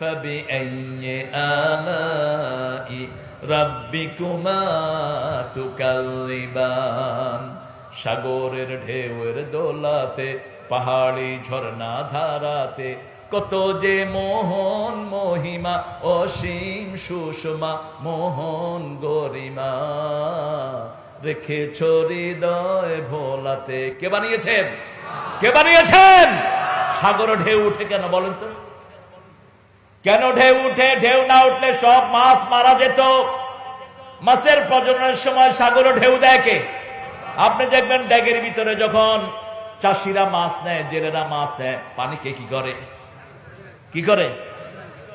فبأي آلاء ربكما تكذبان সাগরের ঢেউয়ের দোলাতে পাহাড়ি ঝর্ণা ধারাতে কত যে মোহন মহিমা অসীম সুষমা মোহন গরিমা রেখেছ হৃদয় ভোলাতে কে বানিয়েছেন কে বানিয়েছেন সাগর ঢেউ উঠে কেন বলেন তো কেন ঢেউ উঠে, ঢেউ না উঠলে সব মাছ মারা যেত? মাছের প্রজননের সময় সাগর ঢেউ দেখে আপনি দেখবেন ড্যাগের ভিতরে যখন চাষিরা মাছ নেয়, জেলেরা মাছ নেয় পানিকে কি করে? কি করে?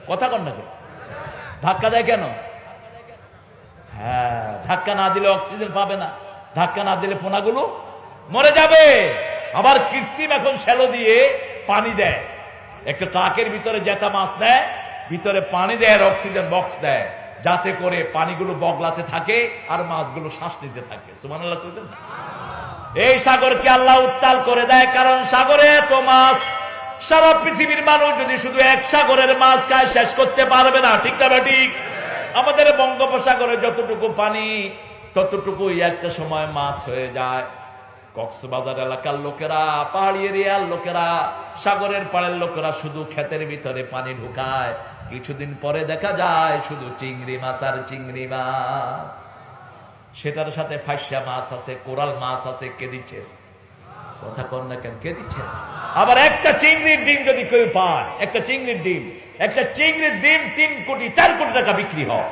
কথা কন না ধাক্কা দেয় কেন? হ্যাঁ ধাক্কা না দিলে অক্সিজেন পাবে না। ধাক্কা না দিলে পোনাগুলো মরে যাবে। আবার কৃত্রিম এখন শ্যালো দিয়ে পানি দেয়। একটা ট্রাকের ভিতরে জেতা মাছ দেয়, ভিতরে পানি দেয় আর অক্সিজেন বক্স দেয়। যাতে করে পানিগুলো বগলাতে থাকে আর মাছগুলো শ্বাস নিতে থাকে। এই সাগরকে আল্লাহ উত্তাল করে দেয় কারণ সাগরে এত মাছ, সারা পৃথিবীর মানুষ যদি শুধু এক সাগরের মাছ খায়, শেষ করতে পারবে না। ঠিক না ঠিক আমাদের বঙ্গোপসাগরে যতটুকু পানি, ততটুকুই একটা সময় মাছ হয়ে যায়। কক্সবাজার এলাকার লোকেরা, পাহাড়ি এরিয়ার লোকেরা, সাগরের পাড়ের লোকেরা শুধু ক্ষেতের ভিতরে পানি ঢুকায়। কিছুদিন পরে দেখা যায় শুধু চিংড়ি মাছ আর চিংড়ি মাছ। সেটার সাথে ফাইসা মাছ আছে, কোরাল মাছ আছে, কে দিচ্ছে? কথা কর না কেন, কে দিচ্ছে? আবার একটা চিংড়ির ডিম যদি কেউ পায়, একটা চিংড়ির ডিম, একটা চিংড়ির ডিম তিন কোটি, চার কোটি টাকা বিক্রি হয়।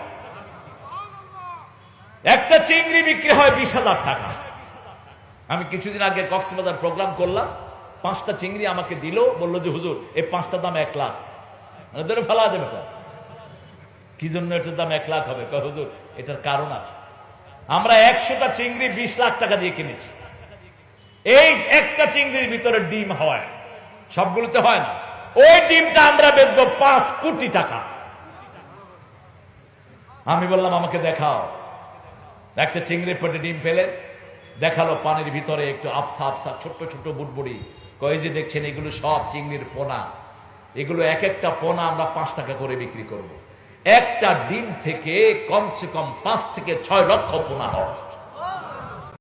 একটা চিংড়ি বিক্রি হয় বিশ টাকা। আমি কিছুদিন আগে কক্সবাজার প্রোগ্রাম করলাম, পাঁচটা চিংড়ি আমাকে দিল, বলল যে, হুজুর, এই পাঁচটা দাম এক লাখ। মানে ধরে ফেলা এটা। কি জন্য এটার দাম এক লাখ হবে? হুজুর, এটার কারণ আছে। আমরা একশোটা চিংড়ি বিশ লাখ টাকা দিয়ে কিনেছি। এই একটা চিংড়ির ভিতরে ডিম হয়। সবগুলোতে হয় না। ওই ডিমটা আমরা বেচবো পাঁচ কোটি টাকা। আমি বললাম, আমাকে দেখাও। একটা চিংড়ির পেটে ডিম পেলে দেখাল পানির ভিতরে একটু আফসা আফসা, ছোট্ট ছোট্ট বুটবুড়ি কয়ে যে দেখছেন এগুলো সব চিংড়ির পোনা। এগুলো এক একটা পোনা আমরা পাঁচ টাকা করে বিক্রি করব। একটা ডিম থেকে কমসে কম পাঁচ থেকে ছয় লক্ষ পোনা হয়।